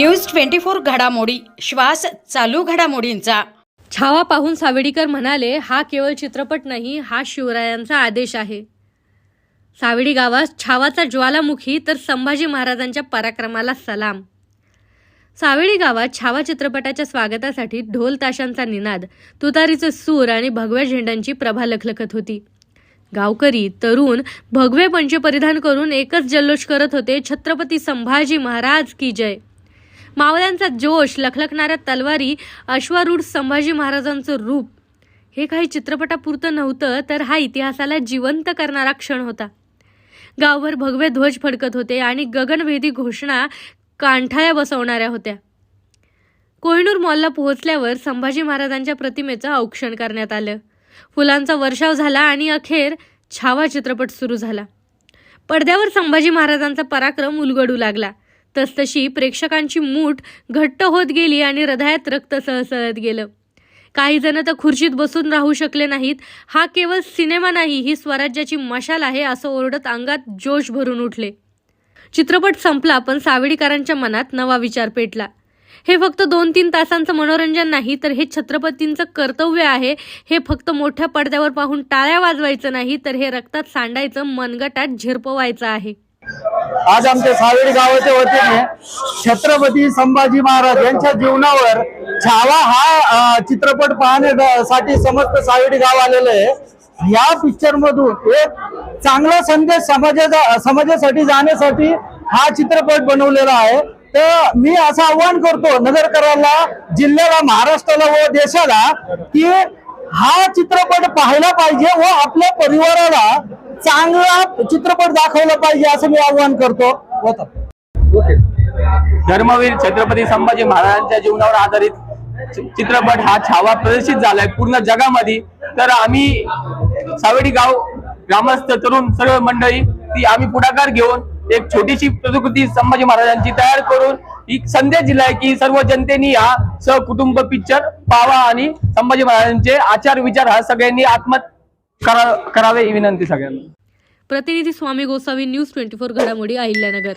News twenty four घडामोडी. श्वास चालू घडामोडींचा. छावा पाहून सावेडीकर म्हणाले हा केवळ चित्रपट नाही हा शिवरायांचा आदेश आहे. सावेडी गावात छावाचा ज्वालामुखी तर संभाजी महाराजांच्या पराक्रमाला सलाम. सावेडी गावात छावा चित्रपटाच्या स्वागतासाठी ढोल ताशांचा निनाद तुतारीचे सूर आणि भगव्या झेंड्यांची प्रभा लखलखत होती. गावकरी तरुण भगवे पंचे परिधान करून एकच जल्लोष करत होते छत्रपती संभाजी महाराज की जय. मावळ्यांचा जोश लखलखणाऱ्या तलवारी अश्वारूढ संभाजी महाराजांचं रूप. हे काही चित्रपटापुरतं नव्हतं तर हा इतिहासाला जिवंत करणारा क्षण होता. गावभर भगवे ध्वज फडकत होते आणि गगनभेदी घोषणा कांठाया बसवणाऱ्या होत्या. कोहिनूर मॉलला पोहोचल्यावर संभाजी महाराजांच्या प्रतिमेचं औक्षण करण्यात आलं. फुलांचा वर्षाव झाला आणि अखेर छावा चित्रपट सुरू झाला. पडद्यावर संभाजी महाराजांचा पराक्रम उलगडू लागला. तसतशी प्रेक्षकांची मूठ घट्ट होत गेली आणि हृदयात रक्त सळसळत गेलं. काही जण तर खुर्चीत बसून राहू शकले नाहीत. हा केवळ सिनेमा नाही ही स्वराज्याची मशाल आहे असं ओरडत अंगात जोश भरून उठले. चित्रपट संपला पण सावडीकरांच्या मनात नवा विचार पेटला. हे फक्त दोन तीन तासांचं मनोरंजन नाही तर हे छत्रपतींचं कर्तव्य आहे. हे फक्त मोठ्या पडद्यावर पाहून टाळ्या वाजवायचं नाही तर हे रक्तात सांडायचं मनगटात झिरपवायचं आहे. आज आमच्या सावेडी गावाच्या वतीने छत्रपती संभाजी महाराज यांच्या जीवनावर छावा हा चित्रपट पाहण्यासाठी समस्त सावेडी गाव आलेलं आहे. या पिक्चर मधून एक चांगला संदेश समाजाचा समाजासाठी जाण्यासाठी हा चित्रपट बनवलेला आहे. तर मी असं आव्हान करतो नगरकरांना जिल्ह्याला महाराष्ट्राला व देशाला की हा चित्रपट पाहायला पाहिजे व आपल्या परिवाराला चांगला चित्रपट दाखवला पाहिजे असं मी आव्हान करतो. धर्मवीर छत्रपती संभाजी महाराजांच्या जीवनावर आधारित चित्रपट हा छावा प्रदर्शित झालाय पूर्ण जगामध्ये. तर आम्ही सावेडी गाव ग्रामस्थ तरुण सर्व मंडळी ती आम्ही पुढाकार घेऊन एक छोटीशी प्रतिकृती संभाजी महाराजांची तयार करून एक संदेश दिलाय की सर्व जनतेनी हा सहकुटुंब पिक्चर पावा आणि संभाजी महाराजांचे आचार विचार हा सगळ्यांनी आत्म करा करावे ही विनंती सगळ्यांना. प्रतिनिधी Swami Gosavi news twenty four घडामोडी अहिल्यानगर.